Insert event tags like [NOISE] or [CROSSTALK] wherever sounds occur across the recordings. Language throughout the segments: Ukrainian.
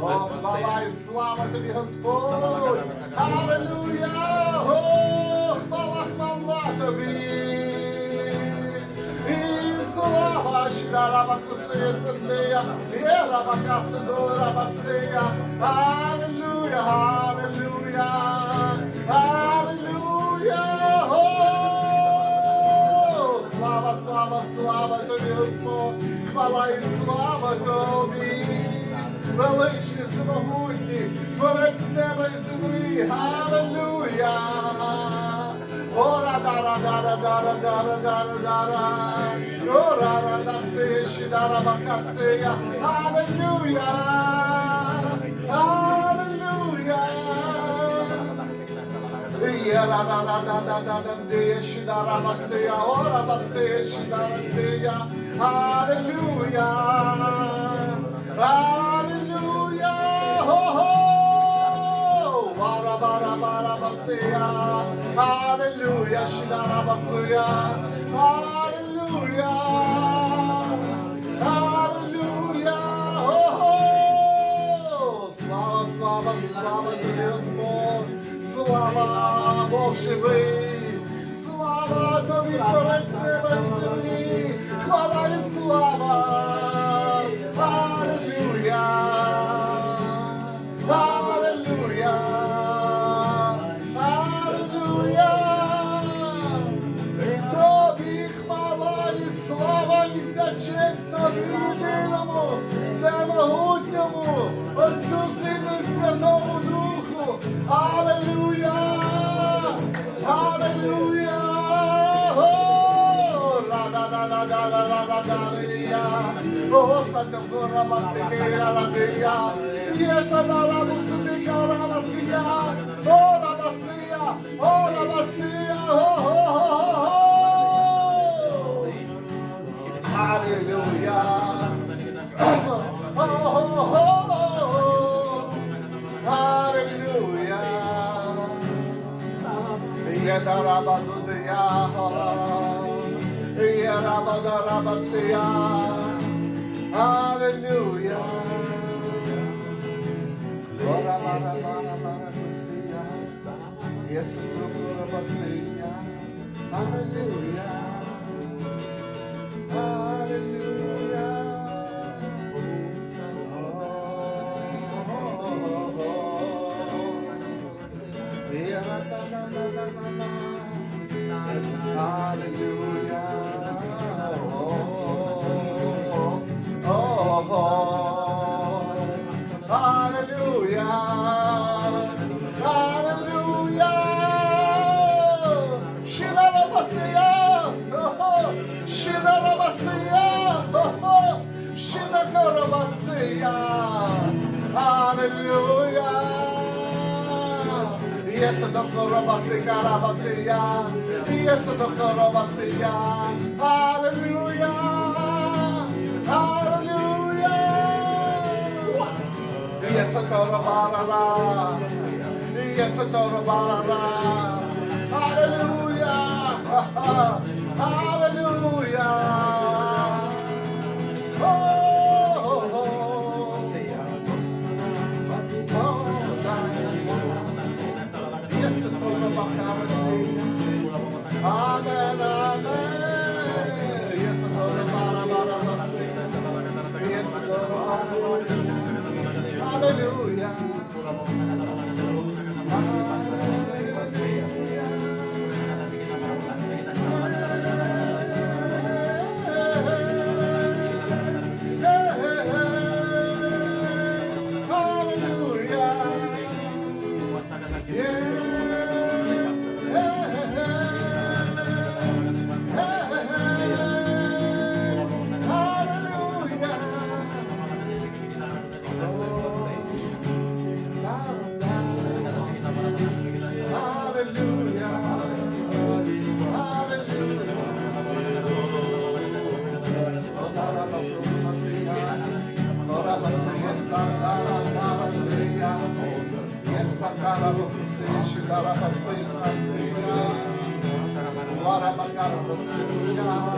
О, хвала і слава тобі, Господь! Аллилуйя! Хвала, хвала тобі! І слава Шдараба Кусує Сендея, Єраба Касудора Басея, Аллилуйя, Аллилуйя, Аллилуйя! Слава, слава, слава тобі, Господь! Хвала і слава тобі! Величний, всемогутній, творець неба і землі, Аллилуйя! Ора дара дара дара дара дара дара. Ора рада сиші дара бакасея. Аллилуйя! Аллилуйя! yera da da da da da da diye şidara basıya ora basıya şidara diye Haleluya Haleluya ho ho Vara vara vara basıya Haleluya şidara bakıya Haleluya Haleluya ho ho Slava slava slava to Deus bom Slava. Бог живий. Слава тобі, Творець неба і землі. Хвала і слава. Oh, Santa Cora, Maceira, Ladeia, que essa da Labuçu de Caranacia, Ora Macia, Ora Macia, oh, oh, oh, oh, Aleluia. Oh, oh, oh, oh, Aleluia. E é da oh, e é da Rabadudeia. Hallelujah. Yes, Hallelujah! Rabasiya. Yesudaka Rabasiya. Hallelujah. Hallelujah. Yesudaka Rabara. Yesudaka Rabara. Hallelujah. [LAUGHS] Hallelujah. por amor Larabacaro, você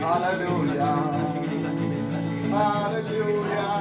Hallelujah. Hallelujah.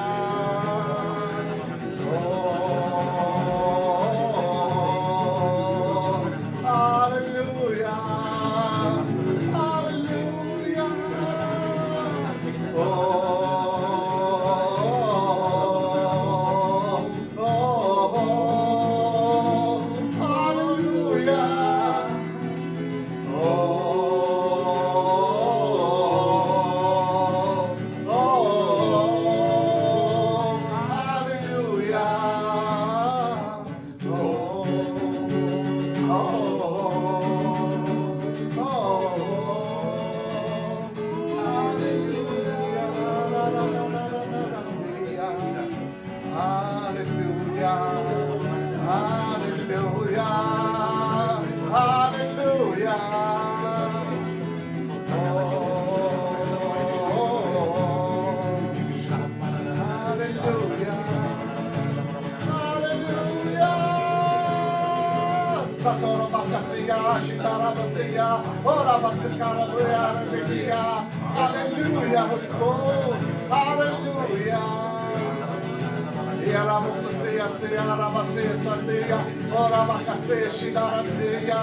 Aleluia. Ora, macaceche, aleluia.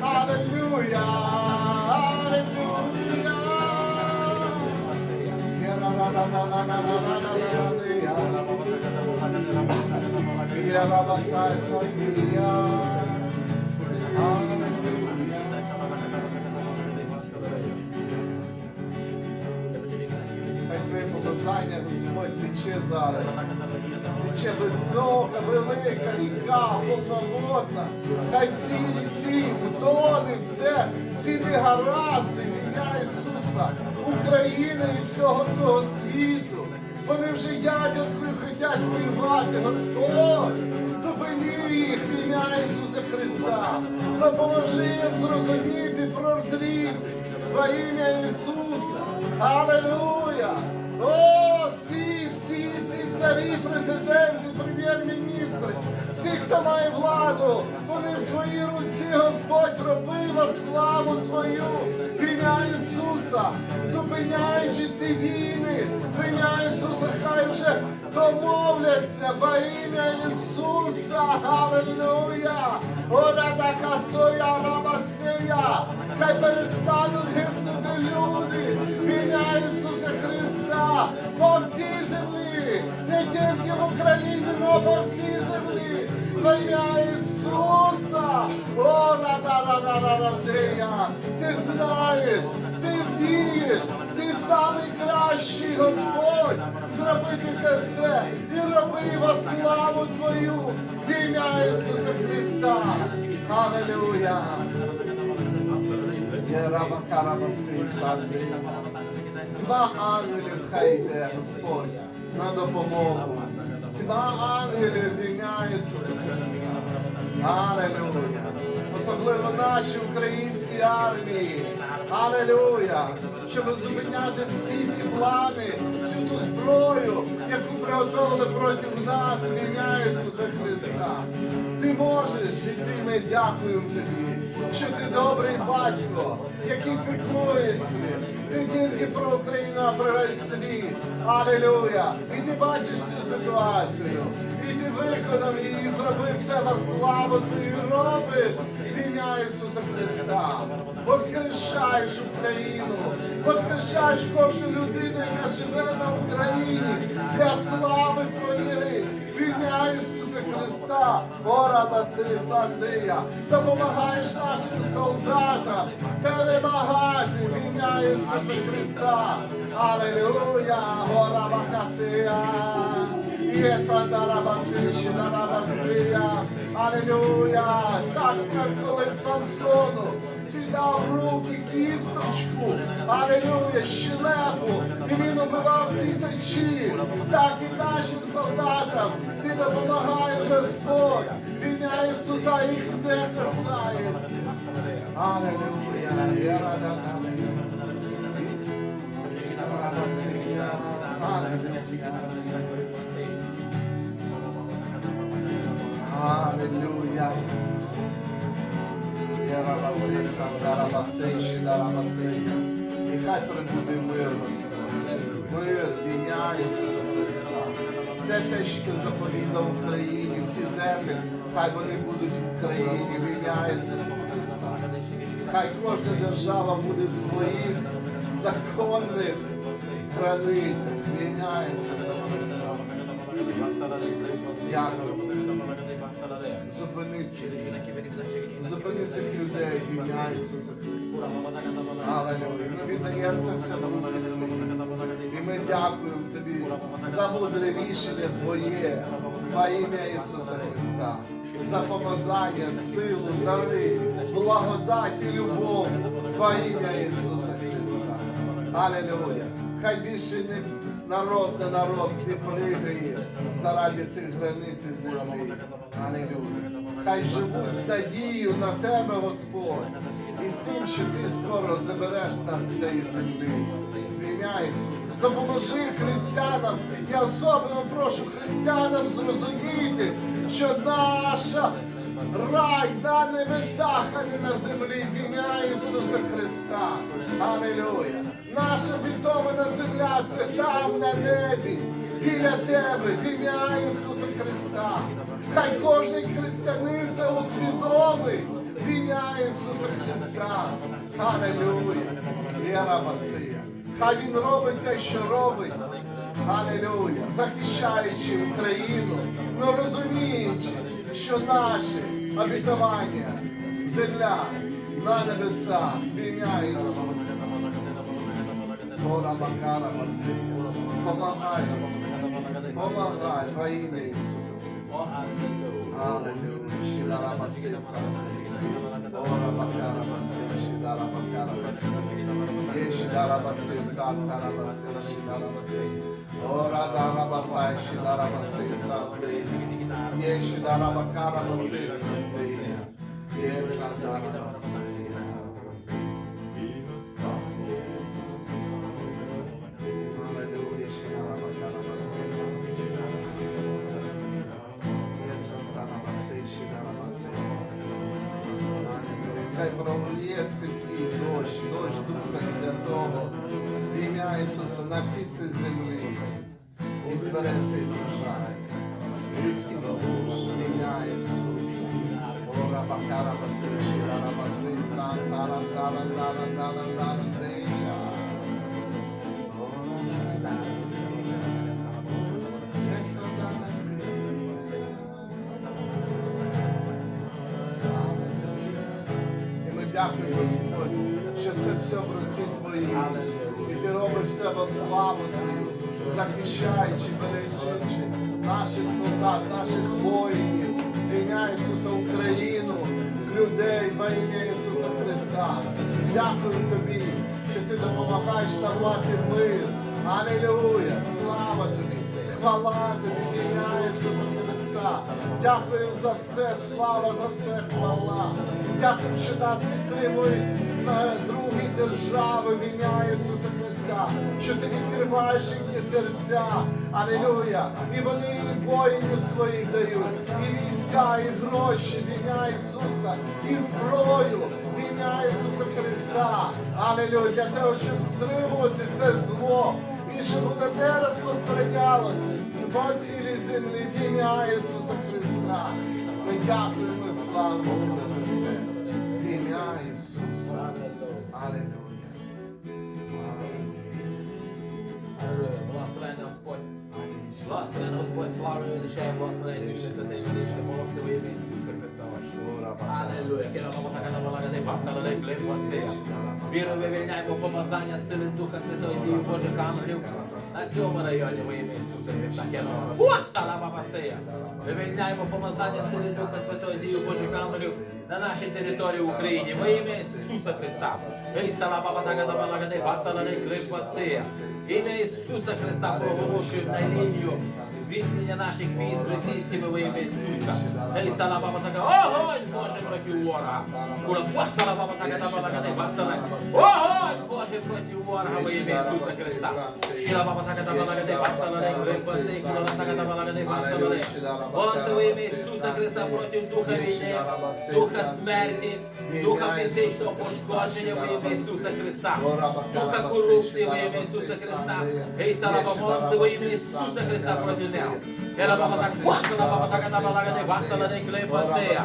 Aleluia. Aleluia. Поэтому зайняли сьогодні ще зараз. тече висока, велика ріка, повноводна, хай в цій ріці втоне все, всі негаразди, ім'я Ісуса, України і всього цього світу. Вони вже ядеркою хотять воювати, Господь, зупини їх, ім'я Ісуса Христа, допоможи їм зрозуміти, прозріти Во ім'я Ісуса. Аллилуйя! царі, президенти, прем'єр-міністри, всі, хто має владу, вони в твоїй руці, Господь, робила славу Твою, ім'я Ісуса, зупиняючи ці війни, ім'я Ісуса, хай вже домовляться во ім'я Ісуса, Галилуя, Орада Касоя, Рамасия, хай перестануть гибнути люди. во ім'я Ісуса. О, ра ра ра ра ра ра Ти знаєш, ти вмієш, ти самий кращий Господь. Зробити це все і роби во славу Твою в ім'я Ісуса Христа. Аллилуйя. Я раба карабаси сам. Тьма ангелів хай Господь, на допомогу. Тьма ангелів ім'я Ісуса Христа. Аллилуйя. Особливо нашій українській армії. Аллилуйя. Щоб зупиняти всі ті плани, всю ту зброю, яку приготовили проти нас в ім'я Ісуса Христа. Ти можеш, і ти ми дякуємо тобі, що ти добрий батько, який піклуєшся не тільки про Україну, а про весь світ. Аллилуйя! І ти бачиш цю ситуацію. І ти виконав її, зробив все на славу твою і робиш в ім'я Ісуса Христа. Воскрешаєш Україну, воскрешаєш кожну людину, яка живе на Україні для слави Твоєї Христа. Орада Сандия, допомагаєш нашим солдатам перемагати в ім'я Ісуса Христа. Аллилуйя, гора Бахасия. Аллилуйя, так як коли Самсону ти дав руки кісточку, алелуя, щелепу, і він убивав тисячі, так і нашим солдатам ти допомагаєш Господь, війна Ісуса їх не касається. Алелуя, я рада Ярабасей, Сандарабасей, Шидарабасей. І хай прибуде мир війня Ісуса Христа. Все те, що заповідав Україні, всі землі, хай вони будуть в Україні, в ім'я Ісуса Христа. Хай кожна держава буде в своїх законних границях, в ім'я Ісуса Христа. Зупини ці Зупини цих людей ім'я Ісуса Христа. Віддаємо це все І ми дякуємо Тобі за мудре рішення Твоє во ім'я Ісуса Христа. За помазання, силу, дари, благодать і любов во ім'я Ісуса Христа. Алелуя. Хай більше не народ на народ не пригає заради цих границь землі. Алелуя. Хай живуть з надією на тебе, Господь, і з тим, що ти скоро забереш нас з цієї землі. В. Допоможи християнам. Я особливо прошу християнам зрозуміти, що наша рай на небесах, а не на землі. В ім'я Ісуса Христа. Алілуя. Наша обітована земля це там на небі. Біля тебе, в ім'я Ісуса Христа. Хай кожен християнин це усвідомить в ім'я Ісуса Христа. Алілуя. Віра Масия. Хай він робить те, що робить. Алілуя. Захищаючи Україну, ну розуміючи, що наші обітування, земля на небесах, в ім'я Ісуса. Ora bacana, Senhor. Toma raiva. Toma raiva aí, Jesus. Aleluia. Shilara Bacara, Ora bacara, Shilara Bacara, Shilara Bacara, Satara Bacara, Shilara Bacara. Ora dara basai, Shilara Bacara, Satara. Yeshidara bacara, Bacara, Satara. Yes, Shilara Bacara. Ісуса на всі ці землі. І збереться і врожай. Людський душ, в ім'я Ісуса. Ора бакара баси, ширара баси, сан, тара, тара, тара, тара, тара, Христа. Дякую Тобі, що ти допомагаєш мати мир. Алілуя! Слава Тобі! Хвала Тобі, ім'я Ісуса Христа. Дякую за все, слава за все, хвала. Дякую, що нас підтримують другі держави в ім'я Ісуса Христа, що ти відкриваєш їхні серця. Алілуя! І вони і воїнів своїх дають, і війська, і гроші в ім'я Ісуса, і зброю в ім'я Ісуса Христа. Алілуя! Для того, щоб стримувати це зло і щоб воно не розпространялось по цілій землі в ім'я Ісуса Христа. Ми дякуємо і це за це. В ім'я Ісуса. Аллилуйя. Аллилуйя. Благословен Господь. Благословен Господь, слава його душе, благословен Тобі, святий величний Бог. во Ісуса Васея. Віру вивільняємо помазання сили Духа Святого і Дії Божих ангелів на цьому районі во ім'я Ісуса Христа. Кіра баба. Уа! Сала баба сея. Вивільняємо помазання сили Духа Святого і Дії Божих ангелів на нашій території в Україні во ім'я Ісуса Христа. Ей, сала баба така балага не basta на рейк лейк васея. Ім'я Ісуса Христа проголошую на лінію зіткнення наших військ російськими во ім'я Ісуса. Ей, сала баба така, огонь Боже проти ворога. Кура, сала баба така, та баба така, басана. Огонь Боже проти ворога во ім'я Ісуса Христа. Шіла баба така, та баба така, грибаси, кура, така, та баба така. Молимося во ім'я Ісуса Христа проти духа війни, духа смерті, духа фізичного пошкодження во ім'я Ісуса Христа. Духа корупції во ім'я Ісуса Христа. 있다. 베이사라 바보 쓰고 이미 수사 그리스다 프로듀세요. Ela vai matar quatro, ela vai cada balada de basta, ela tem que ler passeia.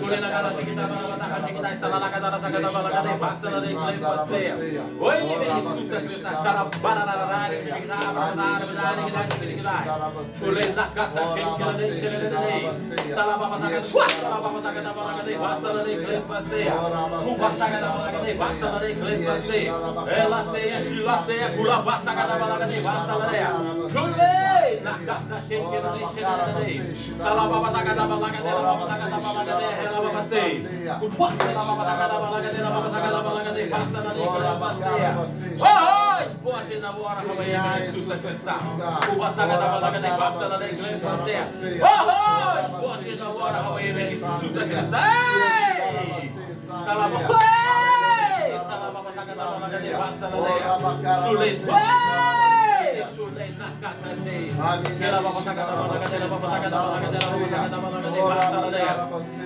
Chulena cara tem que dar para matar, tem que dar essa balaga da nossa cada balaga de basta, ela tem que ler passeia. Oi, me escuta, Cristo, chara barararara, tem que dar para matar, tem que dar, tem que dar. Chulena cata, gente, ela deixa ele de Sala vai matar quatro, ela vai matar cada balaga de basta, ela tem que ler passeia. Um basta cada balaga de basta, ela tem que ler passeia. Ela ceia, chila ceia, gula basta Oh, oh! Boa agenda agora, Raul Enes, tudo que está. Ei! Salabou! бала де basta на де. Шулей, ей! Шулей на каташей. Кела баба така бала де la baba taka bala de la baba taka bala de basta на де.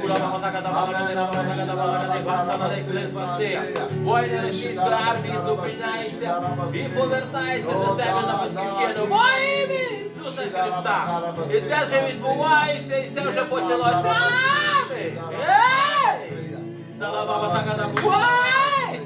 Кула баба така бала де la baba така бала де basta на де кle pasea. Воїни російської армії зупиняється і повертається до себе на батьківщину. Во ім'я Ісуса Христа! І це вже відбувається, і це вже почалося. Амінь! Ей! Салабаба такада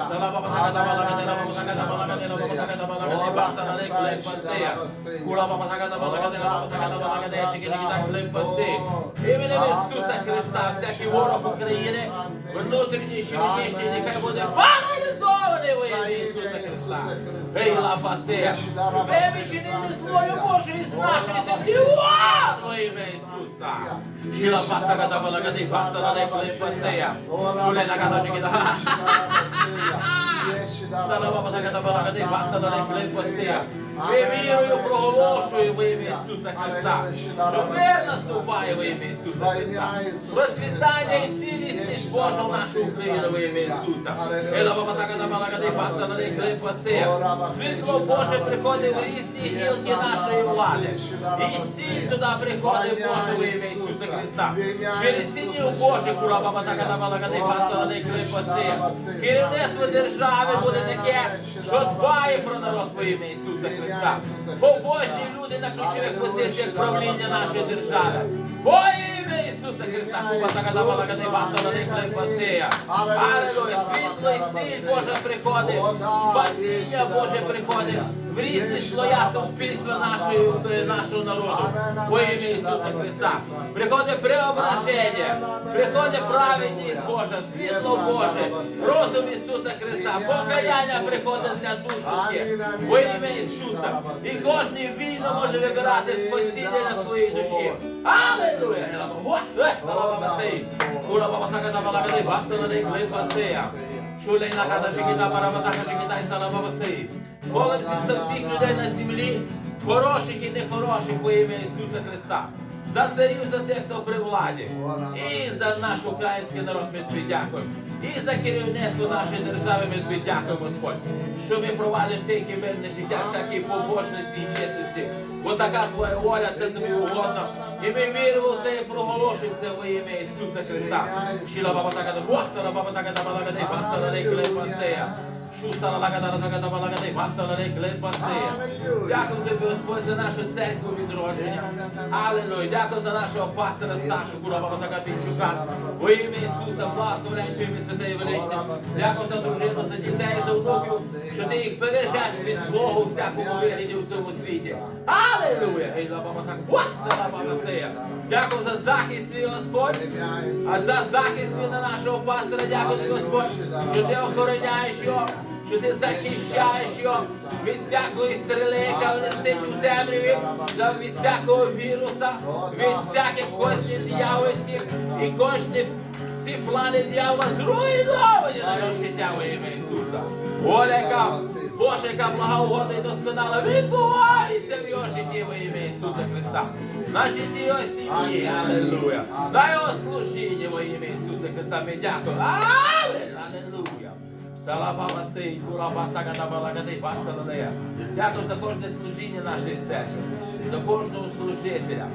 takada balagade la baba takada balagade la baba takada balagade basta na lekle pasea. Kula baba takada balagade la baba takada balagade shikini kita клей паси. Іменем Ісуса Христа, всякий ворог України, внутрішній і внішній, нехай буде паралізований во ім'я Ісуса Христа. Ей, лапасе, вимічений від Твою Божу із нашої землі, вон во ім'я Ісуса. Шіла паса гада балагади, паса на lekle пасея. Шуле на гада шикіта. yeah. Ми вірою проголошуємо ім'я Ісуса Христа, що мир наступає во ім'я Ісуса Христа. Процвітання і цілісність Божа в нашу Україну во ім'я Ісуса. Світло Боже приходить в різні гілки нашої влади. І сіль туди приходить Боже во ім'я Ісуса Христа. Через синів Божих, кура баба така да балагади, паста на них клипасе. Керівництво держави буде таке, що дбає про народ во Ісуса Христа. Побожні люди на ключових позиціях правління нашої держави. Во ім'я Ісуса Христа, куба така да балагади, паста на них клипасе. Алелуя, світло і сіль Боже приходить, спасіння Боже приходить в різні слоя суспільства нашої, е, нашого народу. Во ім'я Ісуса Христа. Приходить преображення, приходить праведність Божа, світло Боже, розум Ісуса Христа, покаяння приходить для душки. Во ім'я Ісуса. І кожен вільно може вибирати спасіння на своїй душі. Алелуя! Е. Молимося за всіх людей на землі, хороших і нехороших во ім'я Ісуса Христа. За царів, за тих, хто при владі. І за наш український народ ми тобі дякуємо. І за керівництво нашої держави ми тобі дякуємо, Господь. Що ми провадимо тихе мирне життя, всякій побожності і чесності. Бо така твоя воля, це тобі угодно. І ми віримо в це і проголошуємо це во ім'я Ісуса Христа. Шіла баба така да бахса, баба така да балага да бахса на неї клей пасея. Шуса і. Дякую тобі, Господь, за нашу церкву відродження. Алілуя. Дякую за нашого пастора Сашу Курабала Пінчука. Во ім'я Ісуса, благословляй тобі, святий величний. Дякую за дружину, за дітей, за внуків, що ти їх бережеш від злого всякому вигляді у цьому світі. Сея. Дякую за захист твій, Господь. А за захист твій на нашого пастора, дякую тобі, Господь, що ти охороняєш його, що ти захищаєш його від всякої стріли, яка летить у темряві, від всякого віруса, від всяких кознів дьявольських і кожні всі плани дьявола зруйновані на його життя во ім'я Ісуса. Оля, яка яка благоугодна і досконала відбувається в його житті во ім'я Ісуса Христа. На житті його сім'ї, алелуя. На його служіння во ім'я Ісуса Христа. Ми дякуємо. Амінь, Дякую за кожне служіння нашої церкви, за кожного служителя,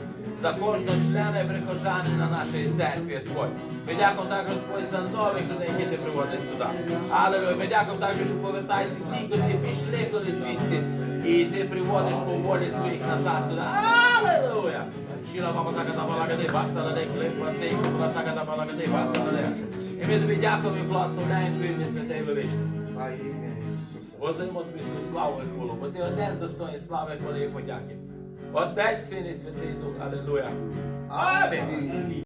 за кожного члена і прихожанина нашої церкви, Господь. Ми дякуємо також, Господь, за нових людей, які ти приводиш сюди. Але ми дякуємо також, що повертаються ті, котрі пішли коли звідси, і ти приводиш по волі своїх назад сюди. Аллилуйя! Шіла баба загада балагада і басалалея, клепа сей, кураба сагада балагада і басалалея. І ми тобі дякуємо і благословляємо Твоє ім'я святе і величне. Воздаємо тобі свою славу і хвилу, бо ти один достойний слави, хвали і подяки. Отець, Син і Святий Дух, Алілуя. Амінь.